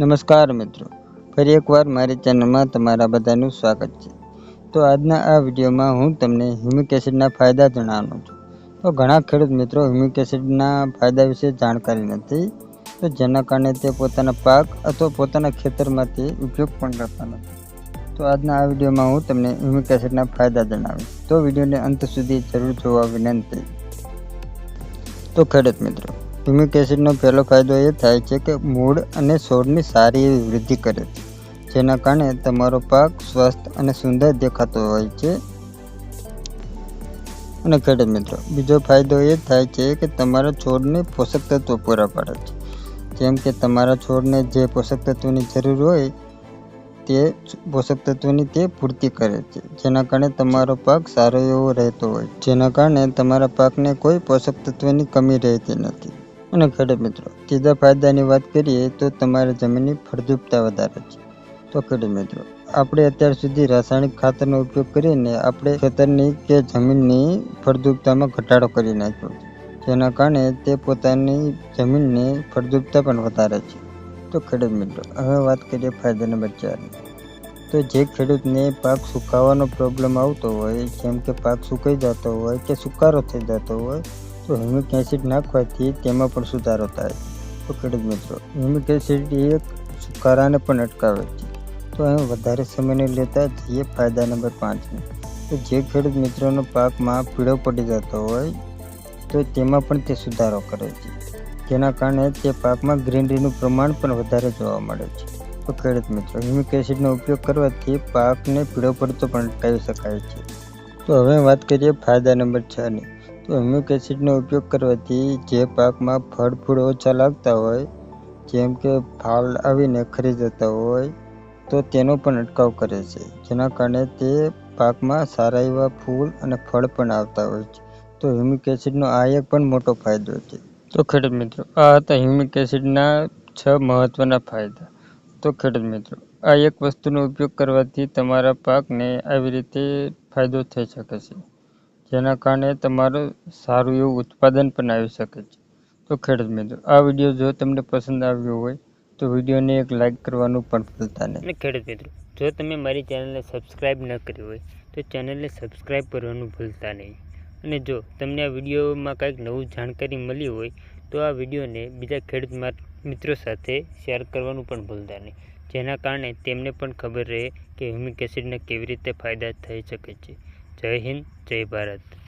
નમસ્કાર મિત્રો. ફરી એકવાર મારી ચેનલમાં તમારા બધાનું સ્વાગત છે. તો આજના આ વિડીયોમાં હું તમને હ્યુમિક એસિડના ફાયદા જણાવું છું. તો ઘણા ખેડૂત મિત્રો હ્યુમિક એસિડના ફાયદા વિશે જાણકારી નથી, તો જેના કારણે તે પોતાના પાક અથવા પોતાના ખેતરમાંથી ઉપયોગ પણ કરતા નથી. તો આજના આ વિડીયોમાં હું તમને હ્યુમિક એસિડના ફાયદા જણાવીશ. તો વિડીયોને અંત સુધી જરૂર જોવા વિનંતી. તો ખેડૂત મિત્રો હ્યુમિક એસિડનો પહેલો ફાયદો એ થાય છે કે મૂળ અને છોડની સારી એવી વૃદ્ધિ કરે છે. જેના કારણે તમારો પાક સ્વસ્થ અને સુંદર દેખાતો હોય છે. અને ખેડૂત મિત્રો, બીજો ફાયદો એ થાય છે કે તમારા છોડને પોષક તત્વો પૂરા પાડે છે. જેમ કે તમારા છોડને જે પોષક તત્વોની જરૂર હોય, તે પોષક તત્વોની તે પૂર્તિ કરે છે. જેના કારણે તમારો પાક સારો એવો રહેતો હોય. જેના કારણે તમારા પાકને કોઈ પોષક તત્વની કમી રહેતી નથી. અને ખેડૂત મિત્રો ત્રીજા ફાયદાની વાત કરીએ તો તમારા જમીનની ફળદ્રુપતા વધારે છે. તો ખેડૂત મિત્રો, આપણે અત્યાર સુધી રાસાયણિક ખાતરનો ઉપયોગ કરીને આપણે ખેતરની કે જમીનની ફળદ્રુપતામાં ઘટાડો કરી નાખ્યો જેના કારણે તે પોતાની જમીનની ફળદ્રુપતા પણ વધારે છે. તો ખેડૂત મિત્રો, હવે વાત કરીએ ફાયદા નંબર ચારની તો જે ખેડૂતને પાક સુકાવાનો પ્રોબ્લેમ આવતો હોય, જેમ કે પાક સુકાઈ જતો હોય કે સુકારો થઈ જતો હોય તો હ્યુમિક એસિડ નાખવાથી તેમાં પણ સુધારો થાય. તો ખેડૂત મિત્રો હ્યુમિક એસિડ એક સુકારાને પણ અટકાવે છે. તો અહીં વધારે સમયને લેતા જઈએ ફાયદા નંબર પાંચને તો જે ખેડૂત મિત્રોનો પાકમાં પીળો પડી જતો હોય, તો તેમાં પણ તે સુધારો કરે છે. તેના કારણે તે પાકમાં ગ્રીનરીનું પ્રમાણ પણ વધારે જોવા મળે છે. તો ખેડૂત મિત્રો હ્યુમિક એસિડનો ઉપયોગ કરવાથી પાકને પીળો પડતો પણ અટકાવી શકાય છે. તો હવે વાત કરીએ ફાયદા નંબર છની તો હ્યુમિક એસિડનો ઉપયોગ કરવાથી જે પાકમાં ફળ ફૂળ ઓછા લાગતા હોય, જેમ કે ફાલ આવીને ખરી જતા હોય, તો તેનો પણ અટકાવ કરે છે. જેના કારણે તે પાકમાં સારા એવા ફૂલ અને ફળ પણ આવતા હોય છે. તો હ્યુમિક એસિડનો આ એક પણ મોટો ફાયદો છે. તો ખેડૂત મિત્રો, આ હતા હ્યુમિક એસિડના છ મહત્વના ફાયદા. તો ખેડૂત મિત્રો, આ એક વસ્તુનો ઉપયોગ કરવાથી તમારા પાકને આવી રીતે ફાયદો થઈ શકે છે. જેના કારણે તમારું સારું એવું ઉત્પાદન પણ આવી શકે છે. તો ખેડૂત મિત્રો, આ વીડિયો જો તમને પસંદ આવ્યો હોય, તો વિડીયોને એક લાઇક કરવાનું પણ ભૂલતા નહીં. અને ખેડૂત મિત્રો, જો તમે મારી ચેનલને સબસ્ક્રાઇબ ન કરી હોય, તો ચેનલને સબસ્ક્રાઇબ કરવાનું ભૂલતા નહીં. અને જો તમને આ વિડીયોમાં કંઈક નવું જાણકારી મળી હોય, તો આ વિડીયોને બીજા ખેડૂત માર- મિત્રો સાથે શેર કરવાનું પણ ભૂલતા નહીં. જેના કારણે તેમને પણ ખબર રહે કે હ્યુમિક એસિડના કેવી રીતે ફાયદા થઈ શકે છે. જય હિન્દ, જય ભારત.